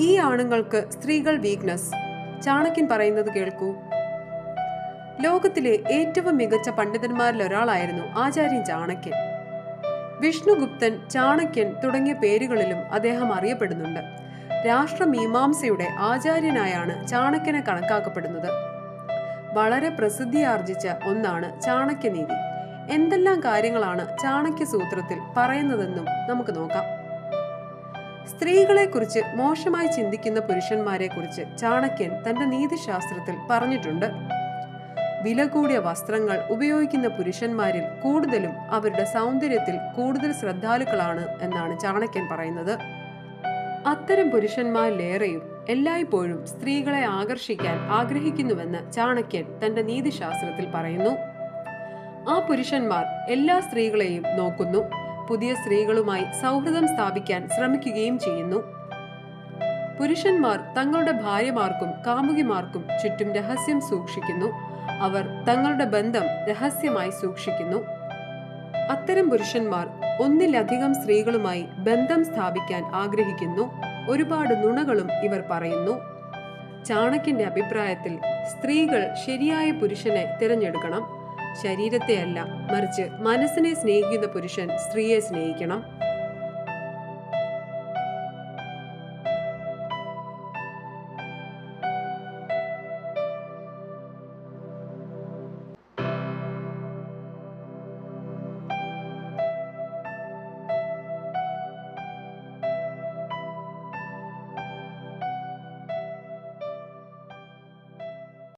ഈ ആണുങ്ങൾക്ക് സ്ത്രീകൾ വീക്ക്നസ് ചാണക്യൻ പറയുന്നത് കേൾക്കൂ. ലോകത്തിലെ ഏറ്റവും മികച്ച പണ്ഡിതന്മാരിൽ ഒരാളായിരുന്നു ആചാര്യൻ ചാണക്യൻ. വിഷ്ണുഗുപ്തൻ ചാണക്യൻ തുടങ്ങിയ പേരുകളിലും അദ്ദേഹം അറിയപ്പെടുന്നുണ്ട്. രാഷ്ട്രമീമാംസയുടെ ആചാര്യനായാണ് ചാണക്യനെ കണക്കാക്കപ്പെടുന്നത്. വളരെ പ്രസിദ്ധിയാർജിച്ച ഒന്നാണ് ചാണക്യനീതി. എന്തെല്ലാം കാര്യങ്ങളാണ് ചാണക്യ സൂത്രത്തിൽ പറയുന്നതെന്നും നമുക്ക് നോക്കാം. സ്ത്രീകളെക്കുറിച്ച് മോശമായി ചിന്തിക്കുന്ന പുരുഷന്മാരെ കുറിച്ച് ചാണക്യൻ തന്റെ നീതിശാസ്ത്രത്തിൽ പറഞ്ഞിട്ടുണ്ട്. വില കൂടിയ വസ്ത്രങ്ങൾ ഉപയോഗിക്കുന്ന പുരുഷന്മാരിൽ കൂടുതലും അവരുടെ സൗന്ദര്യത്തിൽ കൂടുതൽ ശ്രദ്ധാലുക്കളാണ് എന്നാണ് ചാണക്യൻ പറയുന്നത്. അത്തരം പുരുഷന്മാരിലേറെയും എല്ലായ്പ്പോഴും സ്ത്രീകളെ ആകർഷിക്കാൻ ആഗ്രഹിക്കുന്നുവെന്ന് ചാണക്യൻ തന്റെ നീതിശാസ്ത്രത്തിൽ പറയുന്നു. ആ പുരുഷന്മാർ എല്ലാ സ്ത്രീകളെയും നോക്കുന്നു. പുതിയ സ്ത്രീകളുമായി സൗഹൃദം സ്ഥാപിക്കാൻ ശ്രമിക്കുകയും ചെയ്യുന്നു. പുരുഷന്മാർ തങ്ങളുടെ ഭാര്യമാർക്കും കാമുകിമാർക്കും ചുറ്റും രഹസ്യം സൂക്ഷിക്കുന്നു. അവർ തങ്ങളുടെ ബന്ധം രഹസ്യമായി സൂക്ഷിക്കുന്നു. അത്തരം പുരുഷന്മാർ ഒന്നിലധികം സ്ത്രീകളുമായി ബന്ധം സ്ഥാപിക്കാൻ ആഗ്രഹിക്കുന്നു. ഒരുപാട് നുണകളും ഇവർ പറയുന്നു. ചാണക്യന്റെ അഭിപ്രായത്തിൽ സ്ത്രീകൾ ശരിയായ പുരുഷനെ തിരഞ്ഞെടുക്കണം. ശരീരത്തെയല്ല മറിച്ച് മനസ്സിനെ സ്നേഹിക്കുന്ന പുരുഷൻ സ്ത്രീയെ സ്നേഹിക്കണം.